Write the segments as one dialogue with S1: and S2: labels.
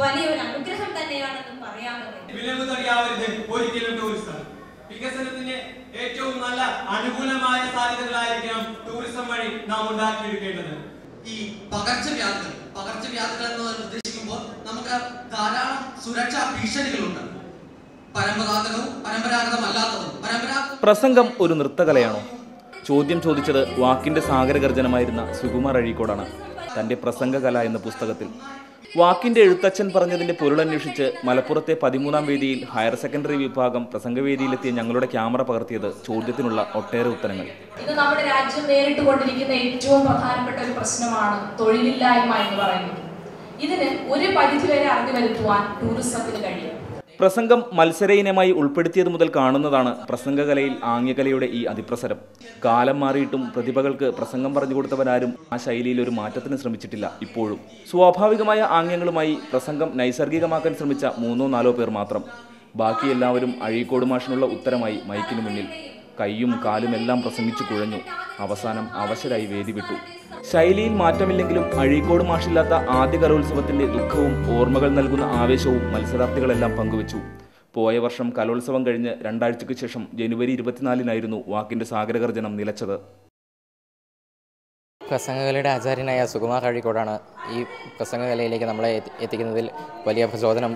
S1: വലിയൊരു അനുഗ്രഹം തന്നെയാണെന്ന്
S2: വിലമുതറിയാവരുത് ഒരിക്കലും ടൂറിസം. വികസനത്തിന് ഏറ്റവും നല്ല അനുകൂലമായ സാധ്യതകളായിരിക്കണം ടൂറിസം വഴി നാം ഉണ്ടാക്കിയെടുക്കേണ്ടത്.
S3: ഈ പകർച്ചവ്യാധികൾ പകർച്ചവ്യാധികൾ എന്ന് നിർദ്ദേശിക്കുമ്പോൾ നമുക്ക് ധാരാളം സുരക്ഷാ ഭീഷണികളുണ്ട്. പരമ്പരാഗതവും പരമ്പരാഗതമല്ലാത്തതും. പരമ്പരാഗത
S4: പ്രസംഗം ഒരു നൃത്തകലയാണോ? ചോദ്യം ചോദിച്ചത് വാക്കിന്റെ സാഗരഗർജനമായിരുന്ന സുകുമാർ അഴീക്കോടാണ്. തന്റെ പ്രസംഗകല എന്ന പുസ്തകത്തിൽ വാക്കിന്റെ എഴുത്തച്ഛൻ പറഞ്ഞതിന്റെ പൊരുളന്വേഷിച്ച് മലപ്പുറത്തെ പതിമൂന്നാം വേദിയിൽ ഹയർ സെക്കൻഡറി വിഭാഗം പ്രസംഗവേദിയിലെത്തിയ ഞങ്ങളുടെ ക്യാമറ പകർത്തിയത് ചോദ്യത്തിനുള്ള ഒട്ടേറെ ഉത്തരങ്ങൾ.
S5: ഇത് നമ്മുടെ രാജ്യം നേരിട്ട് കൊണ്ടിരിക്കുന്ന ഏറ്റവും പ്രധാനപ്പെട്ട ഒരു പ്രശ്നമാണ് തൊഴിലില്ലായ്മ എന്ന് പറയുന്നത്. ഇതിന് ഒരു പരിധിവരെ അറിഞ്ഞു വരുത്തുവാൻ ടൂറിസത്തിന് കഴിയും.
S4: പ്രസംഗം മത്സര ഇനമായി ഉൾപ്പെടുത്തിയത് മുതൽ കാണുന്നതാണ് പ്രസംഗകലയിൽ ആംഗ്യകലയുടെ ഈ അതിപ്രസരം. കാലം മാറിയിട്ടും പ്രതിഭകൾക്ക് പ്രസംഗം പറഞ്ഞു കൊടുത്തവരാരും ആ ശൈലിയിൽ ഒരു മാറ്റത്തിന് ശ്രമിച്ചിട്ടില്ല ഇപ്പോഴും. സ്വാഭാവികമായ ആംഗ്യങ്ങളുമായി പ്രസംഗം നൈസർഗികമാക്കാൻ ശ്രമിച്ച മൂന്നോ നാലോ പേർ മാത്രം. ബാക്കി എല്ലാവരും അഴീക്കോട് മാഷിനുള്ള ഉത്തരമായി മൈക്കിന് മുന്നിൽ. കൈയും കാലും എല്ലാം പ്രസംഗിച്ചു കുഴഞ്ഞു. അവസാനം അവശരായി വേദി വിട്ടു ശൈലിയിൽ മാറ്റമില്ലെങ്കിലും അഴീക്കോട് മാഷില്ലാത്ത ആദ്യ കലോത്സവത്തിന്റെ ദുഃഖവും ഓർമ്മകൾ നൽകുന്ന ആവേശവും മത്സരാർത്ഥികളെല്ലാം പങ്കുവച്ചു. പോയ വർഷം കലോത്സവം കഴിഞ്ഞ് രണ്ടാഴ്ചയ്ക്ക് ശേഷം ജനുവരി ഇരുപത്തിനാലിനായിരുന്നു വാക്കിന്റെ സാഗരഗർജനം നിലച്ചത്.
S6: പ്രസംഗകലയുടെ ആചാര്യനായ സുകുമാർ കഴിക്കോടാണ് ഈ പ്രസംഗകലയിലേക്ക് നമ്മളെ എത്തിക്കുന്നതിൽ വലിയ പ്രചോദനം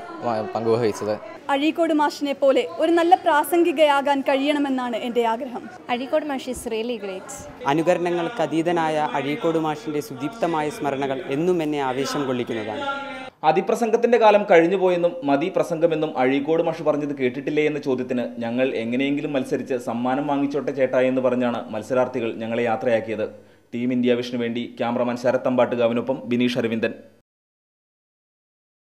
S6: പങ്കുവഹിച്ചത്.
S7: അഴീക്കോട് മാഷിനെ പോലെ ഒരു നല്ല പ്രാസംഗികയാകാൻ കഴിയണമെന്നാണ് എന്റെ ആഗ്രഹം.
S8: അഴീക്കോട് മാഷ് ഇസ് റിയലി ഗ്രേറ്റ്.
S9: അനുകരണങ്ങൾക്ക് അതീതനായ അഴീക്കോട് മാഷിന്റെ സുദീപ്തമായ സ്മരണകൾ എന്നും എന്നെ ആവേശം കൊള്ളിക്കുന്നതാണ്.
S4: അതിപ്രസംഗത്തിന്റെ കാലം കഴിഞ്ഞുപോയെന്നും മതി പ്രസംഗമെന്നും അഴീക്കോട് മാഷ് പറഞ്ഞത് കേട്ടിട്ടില്ലേ എന്ന ചോദ്യത്തിന് ഞങ്ങൾ എങ്ങനെയെങ്കിലും മത്സരിച്ച് സമ്മാനം വാങ്ങിച്ചോട്ടെ ചേട്ടാ എന്ന് പറഞ്ഞാണ് മത്സരാർത്ഥികൾ ഞങ്ങളെ യാത്രയാക്കിയത്. ടീം ഇന്ത്യ വിഷനു വേണ്ടി ക്യാമറമാൻ ശരത്തമ്പാട്ടുകാവിനൊപ്പം ബിനീഷ് അരവിന്ദൻ